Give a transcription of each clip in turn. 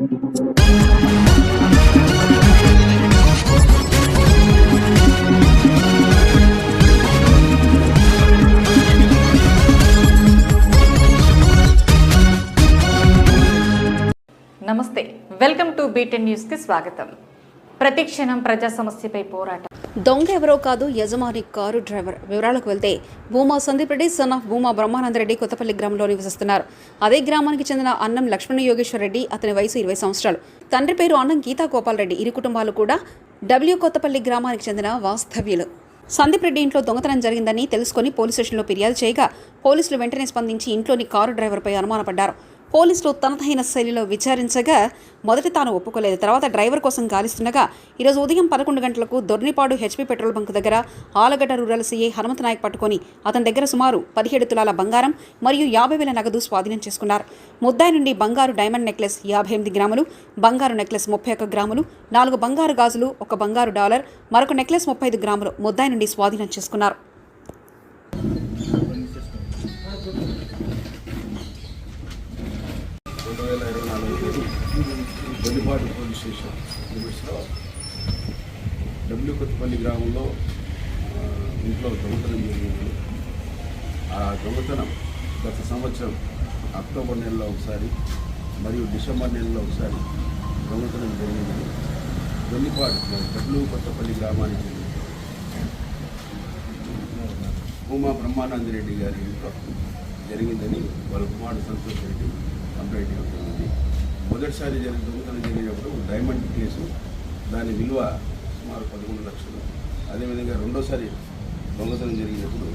నమస్తే. Welcome to beaten న్యూస్కి స్వాగతం. ప్రతి క్షణం ప్రజా సమస్యపై పోరాటం. దొంగ ఎవరో కాదు యజమాని కారు డ్రైవర్. వివరాలకు వెళ్తే భూమా సందీప్ రెడ్డి సన్ ఆఫ్ భూమా బ్రహ్మానందరెడ్డి కొత్తపల్లి గ్రామంలో నివసిస్తున్నారు. అదే గ్రామానికి చెందిన అన్నం లక్ష్మణ యోగేశ్వర రెడ్డి అతని వయసు ఇరవై సంవత్సరాలు. తండ్రి పేరు అన్నం గీతా గోపాలరెడ్డి ఇరు కుటుంబాలు కూడా డబ్ల్యూ కొత్తపల్లి గ్రామానికి చెందిన వాస్తవ్యులు. సందీప్ రెడ్డి ఇంట్లో దొంగతనం జరిగిందని తెలుసుకొని పోలీస్ స్టేషన్లో ఫిర్యాదు చేయగా పోలీసులు వెంటనే స్పందించి ఇంట్లోని కారు డ్రైవర్పై అనుమానపడ్డారు. పోలీసులు తనదైన శైలిలో విచారించగా మొదటి తాను ఒప్పుకోలేదు. తర్వాత డ్రైవర్ కోసం గాలిస్తుండగా ఈరోజు ఉదయం పదకొండు గంటలకు దొర్నిపాడు హెచ్పీ పెట్రోల్ బంక్ దగ్గర ఆలగడ్డ రూరల్ సీఏ హనుమంత నాయక్ పట్టుకొని అతని దగ్గర సుమారు పదిహేడు తులాల బంగారం మరియు యాభై వేల నగదు స్వాధీనం చేసుకున్నారు. ముద్దాయి నుండి బంగారు డైమండ్ నెక్లెస్ యాభై ఎనిమిది గ్రాములు బంగారు నెక్లెస్ ముప్పై ఒక్క గ్రాములు నాలుగు బంగారు గాజులు ఒక బంగారు డాలర్ మరొక నెక్లెస్ ముప్పై ఐదు గ్రాములు ముద్దాయి నుండి స్వాధీనం చేసుకున్నారు. Bollipadu police station. లిమిట్స్లో డబ్ల్యూ కొత్తపల్లి గ్రామంలో ఇంట్లో దొంగతనం జరిగింది. ఆ దొంగతనం గత సంవత్సరం అక్టోబర్ నెలలో ఒకసారి మరియు డిసెంబర్ నెలలో ఒకసారి దొంగతనం జరిగింది. దొల్లిపాడు డబ్ల్యూ కొత్తపల్లి గ్రామానికి భూమా బ్రహ్మానందరెడ్డి గారి ఇంట్లో జరిగిందని వాళ్ళ కుమారుడు సంతోష్ రెడ్డి కంప్లైంట్ ఇవ్వడం మొదటిసారి జరిగిన దొంగతనం జరిగినప్పుడు డైమండ్ కేసు దాని విలువ సుమారు పదకొండు లక్షలు. అదేవిధంగా రెండోసారి దొంగతనం జరిగినప్పుడు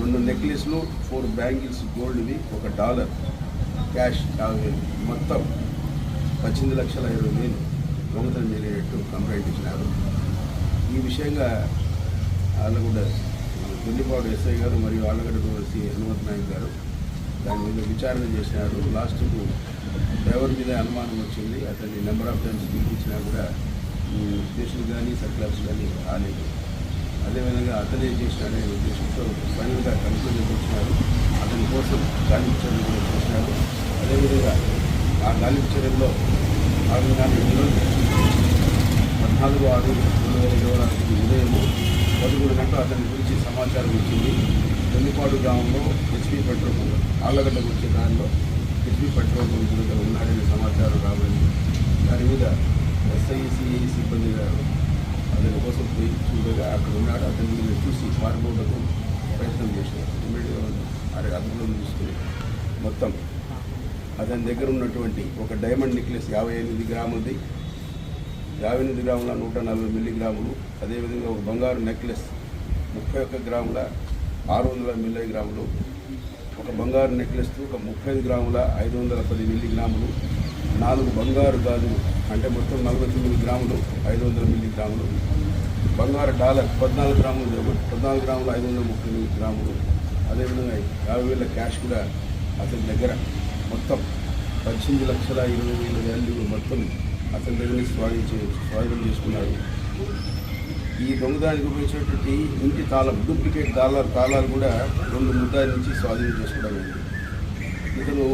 రెండు నెక్లెస్లు ఫోర్ బ్యాంగిల్స్ గోల్డ్వి ఒక డాలర్ క్యాష్ యాభై మొత్తం పద్దెనిమిది లక్షల ఇరవై వేలు దొంగతనం జరిగినట్టు కంప్లైంట్ ఇచ్చినారు. ఈ విషయంగా ఆళ్ళగడ్డ దొల్లిపాడు ఎస్ఐ గారు మరియు ఆళ్ళగడ్డ సి హనుమంత్ నాయక్ గారు దాని మీద విచారణ చేసినారు. లాస్ట్కు డ్రైవర్ మీద అనుమానం వచ్చింది. అతన్ని నెంబర్ ఆఫ్ టైమ్స్ పిలిపించినా కూడా స్టేషన్ కానీ సర్క్లాబ్స్ కానీ రాలేదు. అదేవిధంగా అతనే చేసినాడనే ఉద్దేశంతో ఫైనల్గా కన్క్లూజన్ వచ్చినారు అతని కోసం గాలింపు చర్యలు కూడా చేసినారు. అదేవిధంగా ఆ గాలింపు చర్యల్లో భాగంగానే పద్నాలుగు ఆరు రెండు వేల ఇరవై నాలుగు ఉదయం పదమూడు గంటలు అతని గురించి సమాచారం ఇచ్చింది. దొల్లిపాడు గ్రామంలో హెచ్పి పెట్రోల్ బంక్ ఆళ్ళగడ్డకు వచ్చే దానిలో హెచ్పి పెట్రోల్ బంక్ దగ్గర ఉన్నాడనే సమాచారం రాబడింది. దాని మీద ఎస్ఐసిఐ సిబ్బంది గారు అతని కోసం పోయి చూడగా అక్కడ ఉన్నాడు. అతని మీద చూసి పారిపోవడానికి ప్రయత్నం చేశారు. ఇమీడియట్గా అరే అదుపులో తీసుకుని మొత్తం అతని దగ్గర ఉన్నటువంటి ఒక డైమండ్ నెక్లెస్ యాభై ఎనిమిది గ్రాములది. యాభై ఎనిమిది గ్రాముల నూట నలభై మిల్లీగ్రాములు. అదేవిధంగా ఒక బంగారు నెక్లెస్ ముప్పై ఒక్క గ్రాముల ఆరు వందల మిల్లీగ్రాములు ఒక బంగారు నెక్లెస్ ఒక ముప్పై ఐదు గ్రాముల ఐదు వందల పది మిల్లీగ్రాములు నాలుగు బంగారు గాజులు అంటే మొత్తం నలభై తొమ్మిది గ్రాములు ఐదు వందల మిల్లీగ్రాములు బంగారు డాలర్ పద్నాలుగు గ్రాములు పద్నాలుగు గ్రాములు ఐదు వందల ముప్పై ఎనిమిది గ్రాములు. అదేవిధంగా యాభై వేల క్యాష్ కూడా అతని దగ్గర మొత్తం పద్దెనిమిది లక్షల ఇరవై వేల వాల్యూ మొత్తం అతని దగ్గర నుంచి స్వాధీనం స్వాధీనం చేసుకున్నాడు. ఈ దొంగదానికి ఉపయోగించినటువంటి ఇంటి తాళం డూప్లికేట్ తాళాలు తాళాలు కూడా రెండు ముద్దాయి నుంచి స్వాధీనం చేసుకోవడం ఇతను